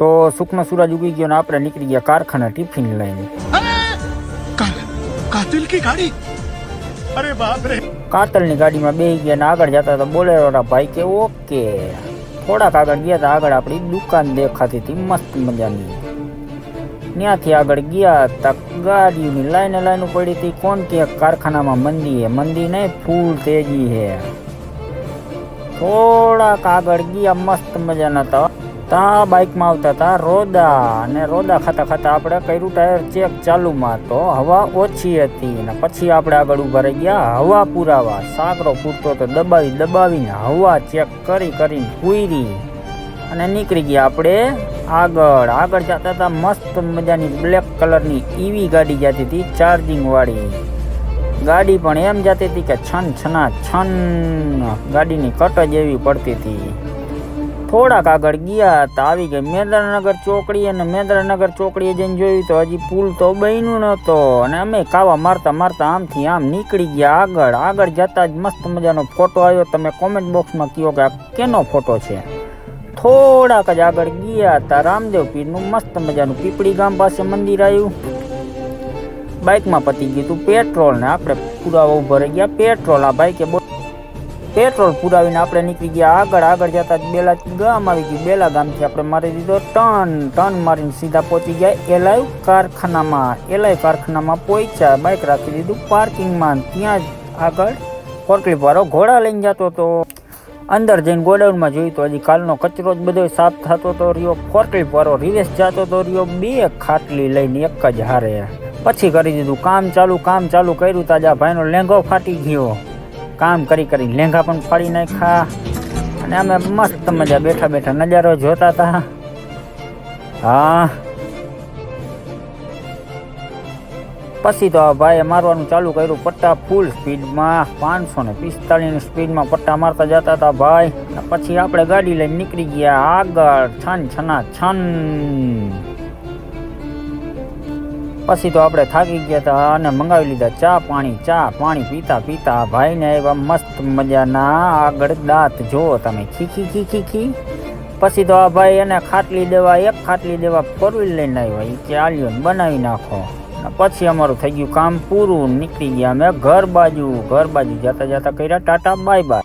તો સુખનો સૂરજ ઉગી ગયો ને આપણે નીકળી ગયા કારખાના ટિફિન લઈને. કાતિલ કી ગાડી? અરે બાપ રે! કાતલની ગાડીમાં બેહી ગયા ને આગળ જતા હતા બોલેરોના ભાઈ કે ઓકે. થોડાક આગળ ગયા હતા આગળ આપણી દુકાન દેખાતી હતી મસ્ત મજાની. ત્યાંથી આગળ ગયા હતા ગાડીઓની લાઈને લાઈન પડી હતી કોણ કે કારખાનામાં મંદી હે? મંદી નહીં ફૂલ તેજી હે. થોડાક આગળ ગયા મસ્ત મજાના તો તા બાઇકમાં આવતા હતા, રોદા અને રોદા ખાતા ખાતા આપણે કર્યું ટાયર ચેક ચાલુમાં તો હવા ઓછી હતી ને પછી આપણે આગળ ઊભા રહી ગયા, હવા પુરાવા સાકરો પૂરતો તો દબાવી દબાવીને હવા ચેક કરી કરીને પૂરી અને નીકળી ગયા આપણે આગળ. આગળ જતા હતા મસ્ત મજાની બ્લેક કલરની ઈવી ગાડી જતી હતી ચાર્જિંગ વાળી ગાડી પણ એમ જતી હતી કે છન છના છન ગાડીની કટ જ એવી પડતી હતી. થોડાક આગળ ગયા હતા, આવી ગઈ મેંદરનગર ચોકડી અને મેંદરનગર ચોકડીએ જઈને જોયું તો હજી પુલ તો બન્યું નહોતો અને અમે કાવા મારતા મારતા આમથી આમ નીકળી ગયા આગળ. આગળ જતા જ મસ્ત મજાનો ફોટો આવ્યો. તમે કોમેન્ટ બોક્સમાં કહો કે આ કેનો ફોટો છે? થોડાક જ આગળ ગયા હતા. રામદેવ પીરનું મસ્ત મજાનું પીપળી ગામ પાસે મંદિર આવ્યું. બાઇકમાં પતી ગયું હતું પેટ્રોલ ને આપણે પુરાવા ઊભા રહી ગયા. પેટ્રોલ આ બાઇકે પેટ્રોલ પુરાવીને આપણે નીકળી ગયા. આગળ આગળ જતા બેલા ગામ આવી ગયું. બેલા ગામથી આપણે મારી દીધો ટન ટન મારીને સીધા પહોંચી ગયા એલાઈ કારખાનામાં. એલાઈ કારખાનામાં પહોંચ્યા બાઇક રાખી દીધું, પાર્કિંગમાં. ત્યાં જ આગળ ફોરકલીફ વાળો ઘોડા લઈને જતો હતો. અંદર જઈને ગોડાઉનમાં જોયું તો હજી કાલનો કચરો જ બધો સાફ થતો તો રહ્યો. ફોરકલીફ વાળો રિવેસ જતો તો રહ્યો. બે ખાટલી લઈને એક જ હારે. પછી કરી દીધું. કામ ચાલુ કામ ચાલુ કર્યું. તાજા ભાઈનો લેંઘો ફાટી ગયો. કામ કરી કરી લેંઘા પણ ફાડી નાખ્યા. અને અમે મસ્ત મજા બેઠા બેઠા નજારો જોતા હતા. હા. પછી તો ભાઈએ મારવાનું ચાલુ કર્યું પટ્ટા ફૂલ સ્પીડમાં પાંચસો ને પિસ્તાલીસની સ્પીડમાં પટ્ટા મારતા જતા હતા ભાઈ. પછી આપણે ગાડી લઈને નીકળી ગયા આગળ. છન, છના, છન. પછી તો આપણે થાકી ગયા હતા અને મંગાવી લીધા ચા, પાણી ચા, પાણી પીતા પીતા ભાઈને એવા મસ્ત મજાના આગળ દાંત જુઓ તમે. ખીખી ખીખી ખી પછી તો આ ભાઈ એને ખાટલી દેવા, એક ખાટલી દેવા ફોર લઈને આવ્યા. એ કે આલ્યો બનાવી નાખો. પછી અમારું થઈ ગયું કામ પૂરું. નીકળી ગયા અમે ઘર બાજુ. ઘર બાજુ જતા જતા કર્યા. Tata, bye bye.